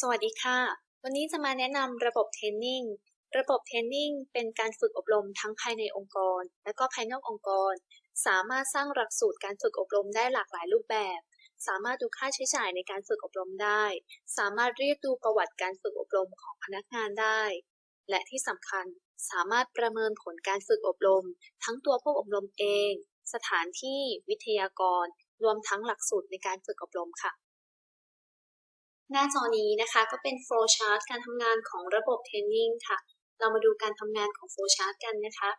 สวัสดีค่ะ วันนี้จะมาแนะนำระบบเทรนนิ่ง ระบบเทรนนิ่งเป็นการฝึกอบรมทั้งภายในองค์กร และก็ภายนอกองค์กร สามารถสร้างหลักสูตรการฝึกอบรมได้หลากหลายรูปแบบ สามารถดูค่าใช้จ่ายในการฝึกอบรมได้ สามารถเรียกดูประวัติการฝึกอบรมของพนักงานได้ และที่สำคัญสามารถประเมินผลการฝึกอบรม ทั้งตัวผู้อบรมเอง สถานที่วิทยากร รวมทั้งหลักสูตรในการฝึกอบรมค่ะ หน้าจอนี้นะคะก็เป็น flow chart การทำงานของระบบ training ค่ะ เรามาดูการทำงานของ flow chart กันนะคะ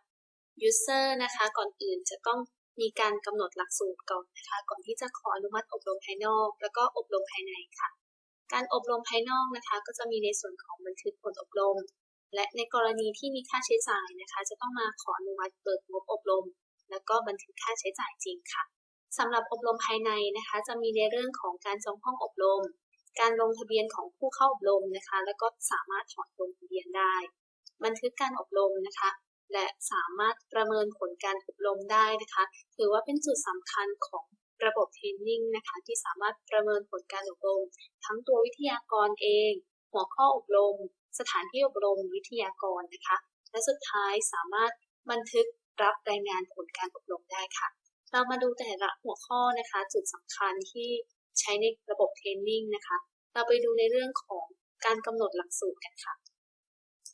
user นะคะก่อนอื่นจะต้องมีการกำหนดหลักสูตรก่อนนะคะ ก่อนที่จะขออนุมัติอบรมภายนอก แล้วก็อบรมภายในค่ะ การอบรมภายนอกนะคะ ก็จะมีในส่วนของบันทึกผลอบรม และในกรณีที่มีค่าใช้จ่ายนะคะ จะต้องมาขออนุมัติเบิกงบอบรม แล้วก็บันทึกค่าใช้จ่ายจริงค่ะสำหรับอบรมภายในนะคะ จะมีในเรื่องของการจองห้องอบรม การลงทะเบียนของผู้เข้าอบรมนะคะ แล้วก็สามารถถอนลงทะเบียนได้ บันทึกการอบรมนะคะ และสามารถประเมินผลการอบรมได้นะคะ ถือว่าเป็นจุดสำคัญของระบบเทรนนิ่งนะคะที่สามารถประเมินผลการอบรม ทั้งตัววิทยากรเอง หัวข้ออบรม สถานที่อบรมวิทยากรนะคะ และสุดท้ายสามารถบันทึกรับรายงานผลการอบรมได้ค่ะ เรามาดูแต่ละหัวข้อนะคะ จุดสำคัญที่ ใช้ในระบบเทรนนิ่งนะคะ เราไปดูในเรื่องของการกำหนดหลักสูตรกันค่ะ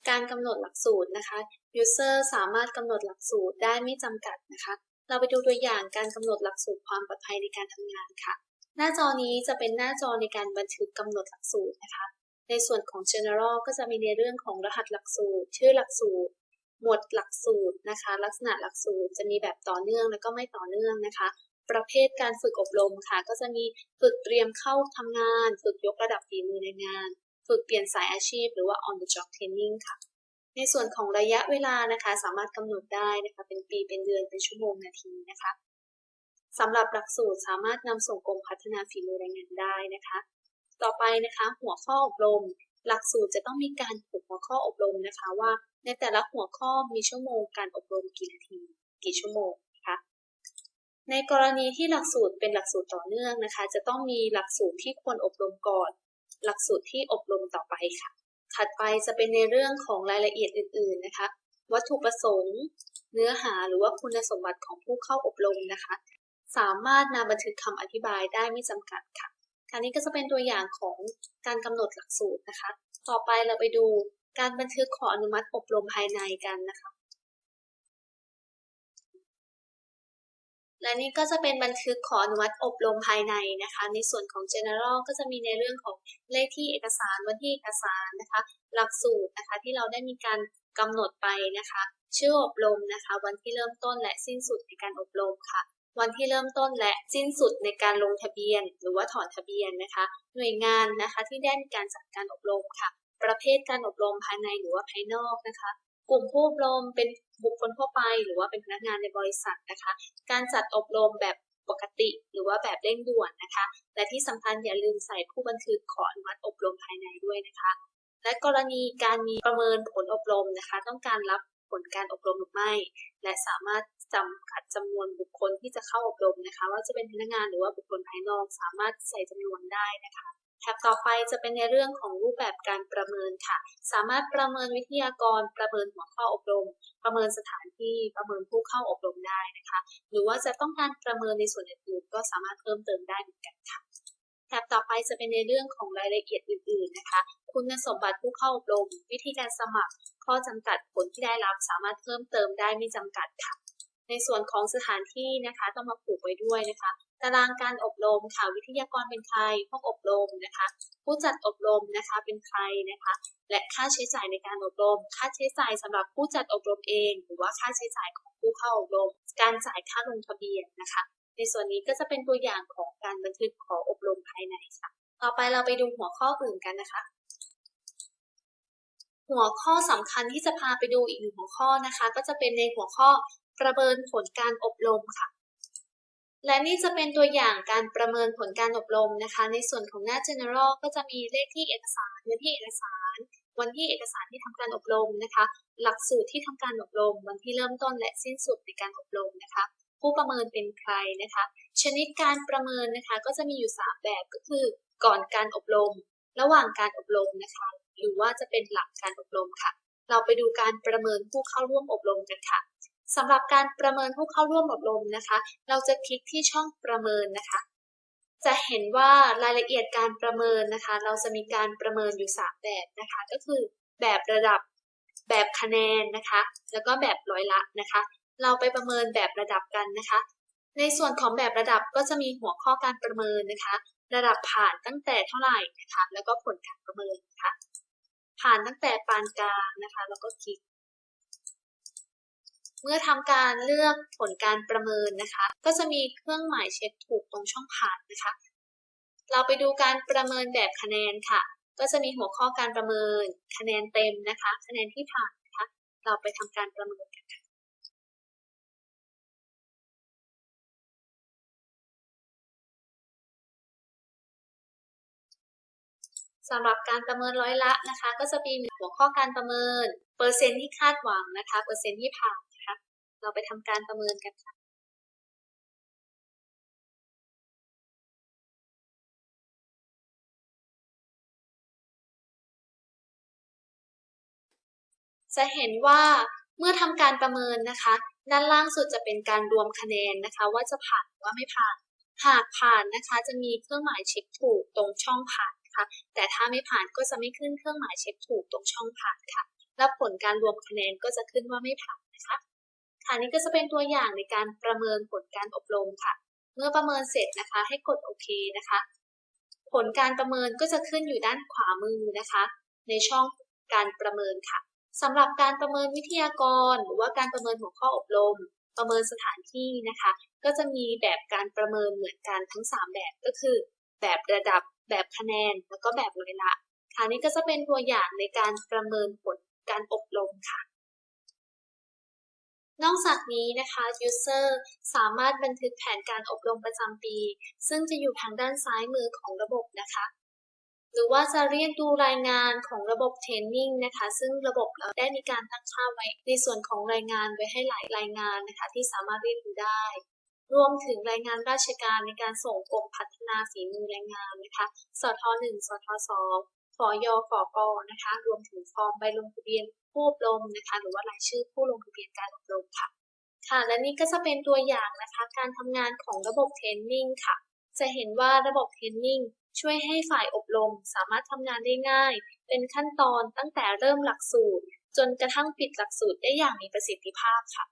การกำหนดหลักสูตรนะคะ user สามารถกำหนดหลักสูตรได้ไม่จำกัดนะคะ เราไปดูตัวอย่างการกำหนดหลักสูตรความปลอดภัยในการทำงานค่ะ หน้าจอนี้จะเป็นหน้าจอในการบันทึกกำหนดหลักสูตรนะคะ ในส่วนของ general ก็จะมีในเรื่องของรหัสหลักสูตร ชื่อหลักสูตร หมวดหลักสูตรนะคะ ลักษณะหลักสูตรจะมีแบบต่อเนื่องและก็ไม่ต่อเนื่องนะคะ ประเภทการฝึกอบรมค่ะ ก็จะมีฝึกเตรียมเข้าทำงาน ฝึกยกระดับฝีมือในงาน ฝึกเปลี่ยนสายอาชีพ หรือว่า on the job training ค่ะ ในส่วนของระยะเวลานะคะ สามารถกำหนดได้นะคะ เป็นปีเป็นเดือนเป็นชั่วโมงนาทีนะคะสำหรับหลักสูตรสามารถนำส่งกรมพัฒนาฝีมือแรงงานได้นะคะ ต่อไปนะคะหัวข้ออบรม หลักสูตรจะต้องมีการผูกหัวข้ออบรมนะคะว่า ในแต่ละหัวข้อมีชั่วโมงการอบรมกี่นาที กี่ชั่วโมง ในกรณีที่หลักสูตรเป็นหลักสูตรต่อเนื่องนะคะ จะต้องมีหลักสูตรที่ควรอบรมก่อน หลักสูตรที่อบรมต่อไปค่ะ ถัดไปจะเป็นในเรื่องของรายละเอียดอื่น ๆนะคะ วัตถุประสงค์ เนื้อหาหรือว่าคุณสมบัติของผู้เข้าอบรมนะคะ สามารถนำบันทึกคำอธิบายได้ไม่จำกัดค่ะอันนี้ก็จะเป็นตัวอย่างของการกำหนดหลักสูตรนะคะ ต่อไปเราไปดูการบันทึกขออนุมัติอบรมภายในกันนะคะ และนี่ก็จะเป็นบันทึกขออนุมัติอบรมภายในนะคะ ในส่วนของ general ก็จะมีในเรื่องของเลขที่เอกสารวันที่เอกสารนะคะ หลักสูตรนะคะที่เราได้มีการกำหนดไปนะคะ ชื่ออบรมนะคะ วันที่เริ่มต้นและสิ้นสุดในการอบรมค่ะ วันที่เริ่มต้นและสิ้นสุดในการลงทะเบียน หรือว่าถอนทะเบียนนะคะ หน่วยงานนะคะที่ได้มีการจัดการอบรมค่ะ ประเภทการอบรมภายในหรือว่าภายนอกนะคะ กลุ่มผู้อบรมเป็นบุคคลทั่วไปหรือว่าเป็นพนักงานในบริษัทนะคะ การจัดอบรมแบบปกติหรือว่าแบบเร่งด่วนนะคะ และที่สำคัญอย่าลืมใส่ผู้บันทึกขออนุมัติอบรมภายในด้วยนะคะ และกรณีการมีประเมินผลอบรมนะคะ ต้องการรับผลการอบรมหรือไม่ และสามารถจำกัดจำนวนบุคคลที่จะเข้าอบรมนะคะ ว่าจะเป็นพนักงานหรือว่าบุคคลภายนอกสามารถใส่จำนวนได้นะคะ แท็บต่อไปจะเป็นในเรื่องของรูปแบบการประเมินค่ะ สามารถประเมินวิทยากร ประเมินหัวข้ออบรม ประเมินสถานที่ ประเมินผู้เข้าอบรมได้นะคะ หรือว่าจะต้องการประเมินในส่วนอื่นๆ ก็สามารถเพิ่มเติมได้เหมือนกันค่ะแท็บต่อไปจะเป็นในเรื่องของรายละเอียดอื่นๆนะคะ คุณสมบัติผู้เข้าอบรม วิธีการสมัคร ข้อจำกัดผลที่ได้รับสามารถเพิ่มเติมได้ไม่จำกัดค่ะ ในส่วนของสถานที่นะคะต้องมาผูกไว้ด้วยนะคะ ตารางการอบรมค่ะวิทยากรเป็นใครผู้อบรมนะคะ ผู้จัดอบรมนะคะเป็นใครนะคะ และค่าใช้จ่ายในการอบรม ค่าใช้จ่ายสำหรับผู้จัดอบรมเอง หรือว่าค่าใช้จ่ายของผู้เข้าอบรม การจ่ายค่าลงทะเบียนนะคะ ในส่วนนี้ก็จะเป็นตัวอย่างของการบันทึกขออบรมภายในค่ะ ต่อไปเราไปดูหัวข้ออื่นกันนะคะหัวข้อสำคัญที่จะพาไปดูอีกหนึ่งหัวข้อนะคะ ก็จะเป็นในหัวข้อประเมินผลการอบรมค่ะ และนี่จะเป็นตัวอย่างการประเมินผลการอบรมนะคะ ในส่วนของหน้า general ก็จะมีเลขที่เอกสารวันที่เอกสาร วันที่เอกสารที่ทำการอบรมนะคะ หลักสูตรที่ทำการอบรม วันที่เริ่มต้นและสิ้นสุดในการอบรมนะคะ ผู้ประเมินเป็นใครนะคะ ชนิดการประเมินนะคะ ก็จะมีอยู่ 3 แบบก็คือ ก่อนการอบรม ระหว่างการอบรมนะคะ หรือว่าจะเป็นหลักการอบรมค่ะ เราไปดูการประเมินผู้เข้าร่วมอบรมกันค่ะ สำหรับการประเมินผู้เข้าร่วมอบรมนะคะ เราจะคลิกที่ช่องประเมินนะคะ จะเห็นว่ารายละเอียดการประเมินนะคะ เราจะมีการประเมินอยู่ 3 แบบนะคะ ก็คือแบบระดับแบบคะแนนนะคะ แล้วก็แบบร้อยละนะคะ เราไปประเมินแบบระดับกันนะคะ ในส่วนของแบบระดับก็จะมีหัวข้อการประเมินนะคะ ระดับผ่านตั้งแต่เท่าไหร่นะคะ แล้วก็ผลการประเมินะค่ะผ่านตั้งแต่ปานกลางนะคะ แล้วก็คลิก เมื่อทำการเลือกผลการประเมินนะคะ ก็จะมีเครื่องหมายเช็คถูกตรงช่องผ่านนะคะ เราไปดูการประเมินแบบคะแนนค่ะ ก็จะมีหัวข้อการประเมินคะแนนเต็มนะคะ คะแนนที่ผ่านนะคะ เราไปทำการประเมินกันค่ะสำหรับการประเมินร้อยละนะคะ ก็จะมีหัวข้อการประเมิน เปอร์เซ็นต์ที่คาดหวังนะคะ เปอร์เซ็นต์ที่ผ่าน เราไปทำการประเมินกันค่ะจะเห็นว่าเมื่อทำการประเมินนะคะ ด้านล่างสุดจะเป็นการรวมคะแนนนะคะ ว่าจะผ่านหรือว่าไม่ผ่าน หากผ่านนะคะ จะมีเครื่องหมายเช็คถูกตรงช่องผ่านนะคะแต่ถ้าไม่ผ่านก็จะไม่ขึ้นเครื่องหมายเช็คถูกตรงช่องผ่านค่ะ และผลการรวมคะแนนก็จะขึ้นว่าไม่ผ่านนะคะ ค่ะนี้ก็จะเป็นตัวอย่างในการประเมินผลการอบรมค่ะ เมื่อประเมินเสร็จนะคะ ให้กดโอเคนะคะ ผลการประเมินก็จะขึ้นอยู่ด้านขวามือนะคะ ในช่องการประเมินค่ะสำหรับการประเมินวิทยากร หรือว่าการประเมินหัวข้ออบรม ประเมินสถานที่นะคะ ก็จะมีแบบการประเมินเหมือนกันทั้ง 3 แบบก็คือ แบบระดับแบบคะแนนแล้วก็แบบร้อยละค่ะนี้ก็จะเป็นตัวอย่างในการประเมินผลการอบรมค่ะ นอกจากนี้นะคะ User สามารถบันทึกแผนการอบรมประจำปี ซึ่งจะอยู่ทางด้านซ้ายมือของระบบนะคะ หรือว่าจะเรียกดูรายงานของระบบเทรนนิ่งนะคะ ซึ่งระบบเราได้มีการตั้งค่าไว้ในส่วนของรายงานไว้ให้หลายรายงานนะคะ ที่สามารถเรียนรู้ได้ รวมถึงรายงานราชการในการส่งกรมพัฒนาฝีมือแรงงานนะคะ สท 1 สท 2 ฝยฝกนะคะ รวมถึงฟอร์มใบลงทะเบียนผู้อบรมนะคะ หรือว่ารายชื่อผู้ลงทะเบียนการอบรมค่ะ ค่ะ และนี่ก็จะเป็นตัวอย่างนะคะ การทำงานของระบบเทรนนิ่งค่ะ จะเห็นว่าระบบเทรนนิ่งช่วยให้ฝ่ายอบรมสามารถทำงานได้ง่าย เป็นขั้นตอนตั้งแต่เริ่มหลักสูตร จนกระทั่งปิดหลักสูตรได้อย่างมีประสิทธิภาพค่ะ